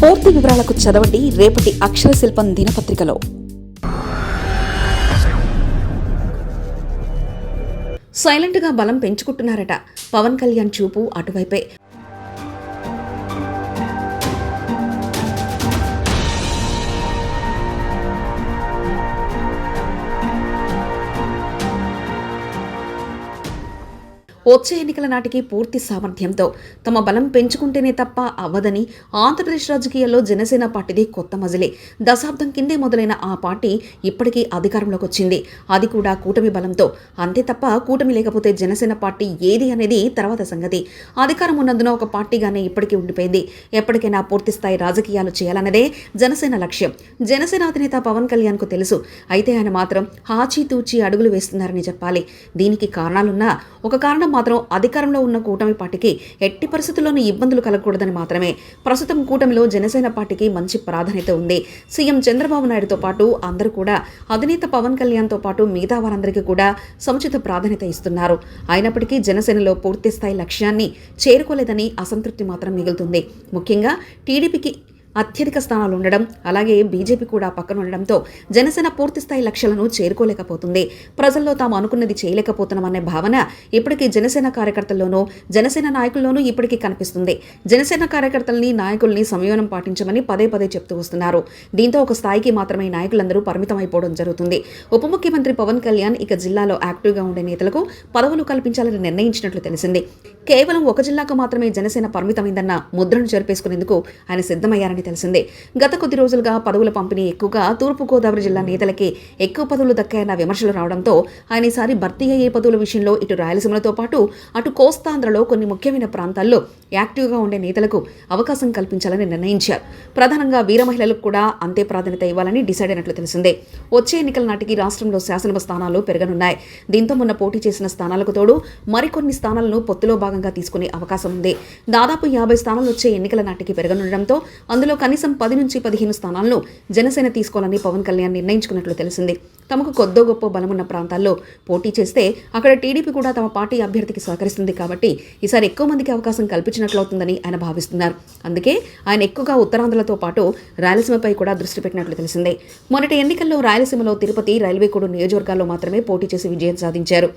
పూర్తి వివరాలకు చదవండి రేపటి అక్షర శిల్పం దినపత్రికలో. సైలెంట్గా బలం పెంచుకుంటున్నారట పవన్ కళ్యాణ్ చూపు అటువైపే. వచ్చే ఎన్నికల నాటికి పూర్తి సామర్థ్యంతో తమ బలం పెంచుకుంటేనే తప్ప అవ్వదని ఆంధ్రప్రదేశ్ రాజకీయాల్లో జనసేన పార్టీది కొత్త మజిలే. దశాబ్దం కిందే మొదలైన ఆ పార్టీ ఇప్పటికీ అధికారంలోకి వచ్చింది. అది కూడా కూటమి బలంతో. అంతే తప్ప కూటమి లేకపోతే జనసేన పార్టీ ఏది అనేది తర్వాత సంగతి. అధికారం ఉన్నందున ఒక పార్టీగానే ఇప్పటికీ ఉండిపోయింది. ఎప్పటికైనా పూర్తి స్థాయి రాజకీయాలు చేయాలన్నదే జనసేన లక్ష్యం. జనసేన అధినేత పవన్ కళ్యాణ్కు తెలుసు. అయితే ఆయన మాత్రం ఆచితూచి అడుగులు వేస్తున్నారని చెప్పాలి. దీనికి కారణాలున్నా ఒక కారణం మాత్రం అధికారంలో ఉన్న కూటమి పార్టీకి ఎట్టి పరిస్థితుల్లోనూ ఇబ్బందులు కలగకూడదని మాత్రమే. ప్రస్తుతం కూటమిలో జనసేన పార్టీకి మంచి ప్రాధాన్యత ఉంది. సీఎం చంద్రబాబు నాయుడుతో పాటు అందరూ కూడా అధినేత పవన్ కళ్యాణ్తో పాటు మిగతా వారందరికీ కూడా సముచిత ప్రాధాన్యత ఇస్తున్నారు. అయినప్పటికీ జనసేనలో పూర్తి స్థాయి లక్ష్యాన్ని చేరుకోలేదని అసంతృప్తి మాత్రం మిగులుతుంది. ముఖ్యంగా టీడీపీకి అత్యధిక స్థానాలు ఉండడం అలాగే బీజేపీ కూడా పక్కన ఉండడంతో జనసేన పూర్తిస్థాయి లక్ష్యాలను చేరుకోలేకపోతుంది. ప్రజల్లో తాము అనుకున్నది చేయలేకపోతున్నామనే భావన ఇప్పటికీ జనసేన కార్యకర్తల్లోనూ జనసేన నాయకుల్లోనూ ఇప్పటికీ కనిపిస్తుంది. జనసేన కార్యకర్తల్ని నాయకుల్ని సంయోనం పాటించమని పదే పదే చెప్తూ వస్తున్నారు. దీంతో ఒక స్థాయికి మాత్రమే నాయకులందరూ పరిమితం అయిపోవడం జరుగుతుంది. ఉప ముఖ్యమంత్రి పవన్ కళ్యాణ్ ఇక జిల్లాలో యాక్టివ్గా ఉండే నేతలకు పదవులు కల్పించాలని నిర్ణయించినట్లు తెలిసింది. కేవలం ఒక జిల్లాకు మాత్రమే జనసేన పరిమితమైందన్న ముద్రను చేర్పేసుకునేందుకు ఆయన సిద్ధమయ్యారని తెలిసిందే. గత కొద్ది రోజులుగా పదవుల పంపిణీ ఎక్కువగా తూర్పుగోదావరి జిల్లా నేతలకే ఎక్కువ పదవులు దక్కాయన్న విమర్శలు రావడంతో ఆయన ఈసారి భర్తీ అయ్యే పదవుల విషయంలో ఇటు రాయలసీమలతో పాటు అటు కోస్తాంధ్రలో కొన్ని ముఖ్యమైన ప్రాంతాల్లో యాక్టివ్గా ఉండే నేతలకు అవకాశం కల్పించాలని నిర్ణయించారు. ప్రధానంగా వీర మహిళలకు కూడా అంతే ప్రాధాన్యత ఇవ్వాలని డిసైడ్ అయినట్లు తెలిసిందే. వచ్చే ఎన్నికల నాటికి రాష్ట్రంలో శాసనసభ స్థానాలు పెరగనున్నాయి. దీంతో మొన్న పోటీ చేసిన స్థానాలకు తోడు మరికొన్ని స్థానాలను పొత్తులో భాగంగా తీసుకునే అవకాశం ఉంది. దాదాపు యాభై స్థానాలు వచ్చే ఎన్నికల నాటికి పెరగనుండడంతో అందులో కనీసం పది నుంచి పదిహేను స్థానాలను జనసేన తీసుకోవాలని పవన్ కళ్యాణ్ నిర్ణయించుకున్నట్లు తెలిసింది. తమకు కొద్దో గొప్ప బలమున్న ప్రాంతాల్లో పోటీ చేస్తే అక్కడ టీడీపీ కూడా తమ పార్టీ అభ్యర్థికి సహకరిస్తుంది కాబట్టి ఈసారి ఎక్కువ మందికి అవకాశం కల్పించినట్లవుతుందని ఆయన భావిస్తున్నారు. అందుకే ఆయన ఎక్కువగా ఉత్తరాంధ్రలతో పాటు రాయలసీమపై కూడా దృష్టి పెట్టినట్లు తెలిసిందే. మొన్నటి ఎన్నికల్లో రాయలసీమలో తిరుపతి రైల్వే రైల్వేకోడు నియోజకవర్గాల్లో మాత్రమే పోటీ చేసి విజయం సాధించారు.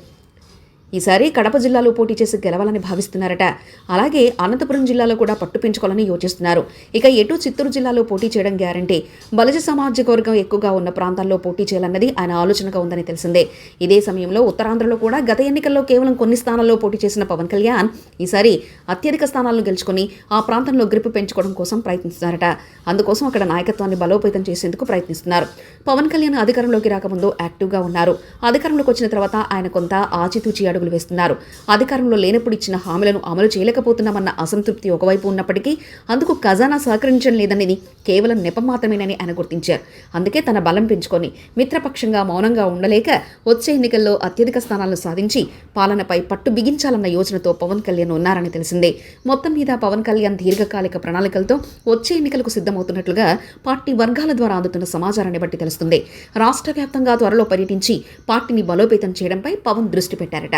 ఈసారి కడప జిల్లాలో పోటీ చేసి గెలవాలని భావిస్తున్నారట. అలాగే అనంతపురం జిల్లాలో కూడా పట్టు పెంచుకోవాలని యోచిస్తున్నారు. ఇక ఎటు చిత్తూరు జిల్లాలో పోటీ చేయడం గ్యారంటీ? బలజ సామాజిక వర్గం ఎక్కువగా ఉన్న ప్రాంతాల్లో పోటీ చేయాలన్నది ఆయన ఆలోచనగా ఉందని తెలిసిందే. ఇదే సమయంలో ఉత్తరాంధ్రలో కూడా గత ఎన్నికల్లో కేవలం కొన్ని స్థానాల్లో పోటీ చేసిన పవన్ కళ్యాణ్ ఈసారి అత్యధిక స్థానాలను గెలుచుకుని ఆ ప్రాంతంలో గ్రిప్ పెంచుకోవడం కోసం ప్రయత్నిస్తున్నారట. అందుకోసం అక్కడ నాయకత్వాన్ని బలోపేతం చేసేందుకు ప్రయత్నిస్తున్నారు. పవన్ కళ్యాణ్ అధికారంలోకి రాకముందు యాక్టివ్గా ఉన్నారు. అధికారంలోకి వచ్చిన తర్వాత ఆయన కొంత ఆచితూచి అడుగులు వేస్తున్నారు. అధికారంలో లేనప్పుడు ఇచ్చిన హామీలను అమలు చేయలేకపోతున్నామన్న అసంతృప్తి ఒకవైపు ఉన్నప్పటికీ అందుకు ఖజానా సహకరించడం లేదనేది కేవలం నెపం మాత్రమేనని ఆయన గుర్తించారు. అందుకే తన బలం పెంచుకొని మిత్రపక్షంగా మౌనంగా ఉండలేక వచ్చే ఎన్నికల్లో అత్యధిక స్థానాలను సాధించి పాలనపై పట్టు బిగించాలన్న యోచనతో పవన్ కళ్యాణ్ ఉన్నారని తెలిసిందే. మొత్తం మీద పవన్ కళ్యాణ్ దీర్ఘకాలిక ప్రణాళికలతో వచ్చే ఎన్నికలకు సిద్ధమవుతున్నట్లుగా పార్టీ వర్గాల ద్వారా అందుతున్న సమాచారాన్ని బట్టి తెలుస్తుంది. రాష్ట్ర వ్యాప్తంగా త్వరలో పర్యటించి పార్టీని బలోపేతం చేయడంపై పవన్ దృష్టి పెట్టారట.